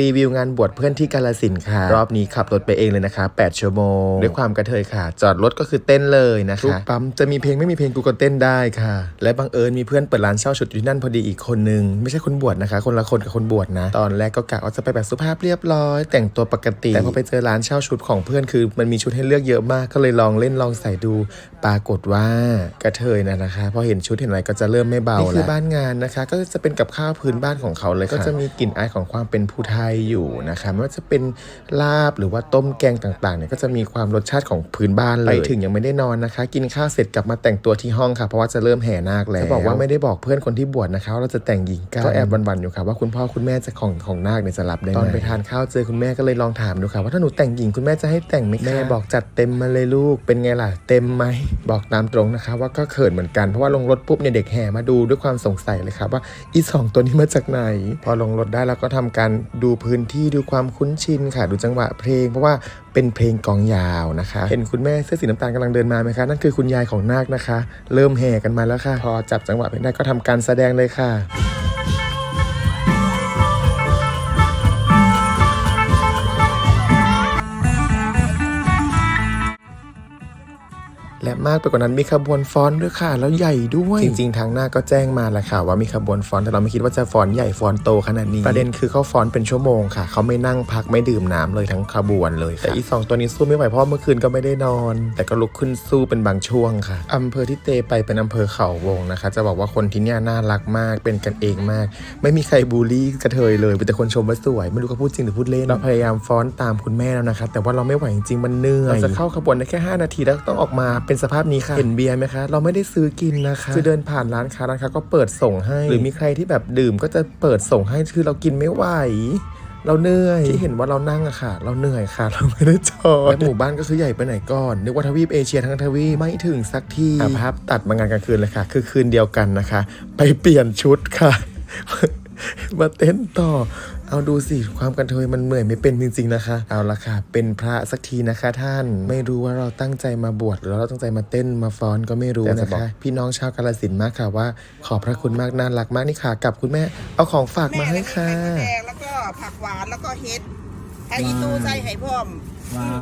รีวิวงานบวชเพื่อนที่กาลสินธุ์ค่ะ รอบนี้ขับรถไปเองเลยนะคะ 8 ชั่วโมง ด้วยความกระเทยค่ะ จอดรถก็คือเต้นเลยนะคะทุกปั๊มจะมีเพลงไม่มีเพลงกูก็เต้นได้ค่ะ และบังเอิญมีเพื่อนเปิดร้านเช่าชุดอยู่ที่นั่นพอดีอีกคนนึง ไม่ใช่คนบวชนะคะ คนละคนกับคนบวชนะ ตอนแรกก็กะว่าจะไปแบบสุภาพเรียบร้อย แต่งตัวปกติ แต่พอไปเจอร้านเช่าชุดของเพื่อนคือ มันมีชุดให้เลือกเยอะมากก็เลยลองเล่นลองใส่ดู ปรากฏว่ากระเทยนะนะคะพอเห็นชุดเห็นอะไรก็จะเริ่มไม่เบาแล้วนี่คือบ้านงานนะคะ ก็จะเป็นกับข้าวพื้นบ้านของเขาเลยก็จะมีกลิ่นอายของความเป็นภูไทยอยู่นะคะไม่ว่าจะเป็นลาบหรือว่าต้มแกงต่างๆเนี่ยก็จะมีความรสชาติของพื้นบ้านเลยไปถึงยังไม่ได้นอนนะคะ กินข้าวเสร็จกลับมาแต่งตัวที่ห้องค่ะ เพราะว่าจะเริ่มแห่นาคแล้วจะบอกว่าไม่ได้บอกเพื่อนคนที่บวชนะคะว่าเราจะแต่งหญิงกันก็แอบหวันๆอยู่ค่ะว่าคุณพ่อคุณแม่จะของของนาคเนี่ยจะรับได้ไหมตอนไปทานข้าวเจอคุณแม่ก็เลยลองถามดูค่ะว่าถ้าหนูแต่งหญิงคุณแม่จะให้แต่งไหมคะแม่บอกจัดเต็มมาเลยลูกเป็นไงล่ะเต็มไหมบอกตามตรงนะคะว่าก็เขินเหมือนกันเพราะว่าลงรถปุ๊บเนี่ยเด็กแห่มาดูด้วยความสงสัยเลยครับว่าอีสองตัวนี้มาจากไหน พอลงรถได้แล้วก็ทำการดูพื้นที่ดูความคุ้นชินค่ะ ดูจังหวะเพลง เพราะว่าเป็นเพลงกองยาวนะคะ เห็นคุณแม่เสื้อสีน้ำตาลกำลังเดินมาไหมคะ นั่นคือคุณยายของนาคนะคะ เริ่มแห่กันมาแล้วค่ะ พอจับจังหวะเพลงได้ก็ทำการแสดงเลยค่ะ และมากไปกว่านั้นมีขบวนฟ้อนด้วยค่ะ แล้วใหญ่ด้วย จริงๆทางหน้าก็แจ้งมาแหละค่ะ ว่ามีขบวนฟ้อนแต่เราไม่คิดว่าจะฟ้อนใหญ่ฟ้อนโตขนาดนี้ประเด็นคือเขาฟ้อนเป็นชั่วโมงค่ะเขาไม่นั่งพักไม่ดื่มน้ำเลยทั้งขบวนเลยค่ะแต่อีสองตัวนี้สู้ไม่ไหวเพราะเมื่อคืนก็ไม่ได้นอน แต่ก็ลุกขึ้นสู้เป็นบางช่วงค่ะอำเภอที่เตไปเป็นอำเภอเขาวงนะคะ จะบอกว่าคนที่เนี่ยน่ารักมากเป็นกันเองมาก ไม่มีใครบูลลี่กระเทยเลยเป็นแต่คนชมว่าสวย ไม่รู้เขาพูดจริงหรือพูดเล่นเราพยายามฟ้อนตามคุณแม่แล้วนะคะแต่ว่าเราไม่ไหวจริงๆมันเหนื่อยเราจะเข้าขบวนได้แค่ 5 นาทีแล้วต้องออกมาเป็นสภาพนี้ค่ะเห็นเบียร์ไหมคะ เราไม่ได้ซื้อกินนะคะ คือเดินผ่านร้านค้าร้านค้าก็เปิดส่งให้ หรือมีใครที่แบบดื่มก็จะเปิดส่งให้คือเรากินไม่ไหวเราเหนื่อยที่เห็นว่าเรานั่งอะค่ะ เราเหนื่อยค่ะ เราไม่ได้จอดและหมู่บ้านก็คือใหญ่ไปไหนก่อน นึกว่าทวีปเอเชียทั้งทวีปไม่ถึงสักทีอะภาพตัดมางานกลางคืนเลยค่ะ คือคืนเดียวกันนะคะ ไปเปลี่ยนชุดค่ะ มาเต้นต่อ เอาดูสิความกันเทยมันเหนื่อยไม่เป็นจริงๆนะคะ เอาละค่ะ เป็นพระสักทีนะคะท่าน ไม่รู้ว่าเราตั้งใจมาบวชหรือเราตั้งใจมาเต้นมาฟ้อนก็ไม่รู้นะคะ พี่น้องชาวกาลสินธุ์มากค่ะว่า ขอบพระคุณมากน่ารักมากนี่ค่ะกับคุณแม่ เอาของฝากมาให้ค่ะ แม่แล้วก็ไข่มดแดงแล้วก็ผักหวานแล้วก็เห็ดไข่อีตูใส่ไห่พร้อม ว้าว